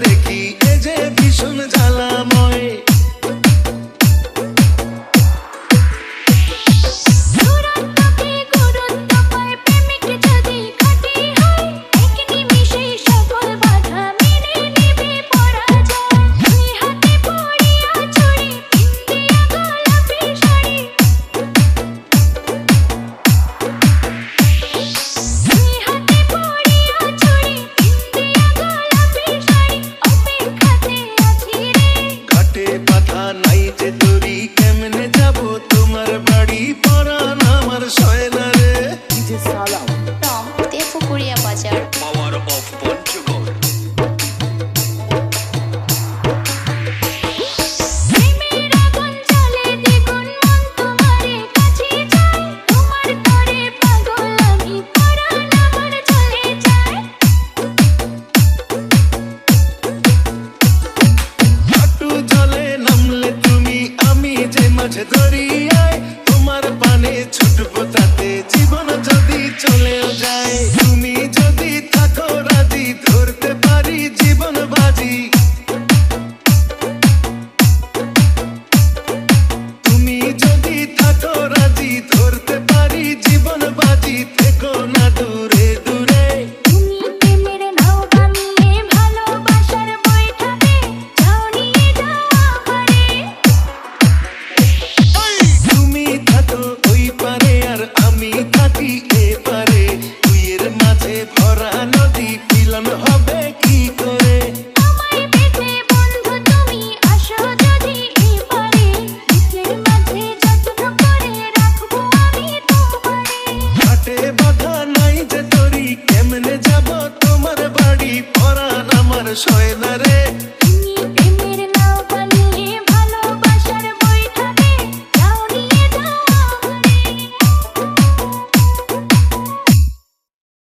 দেখি এ যে ভীষণ জ্বালা। বাজার। পাওয়ার অফ পঞ্চগড় মাঝে তোমার পানে ছুটবো so soy nada.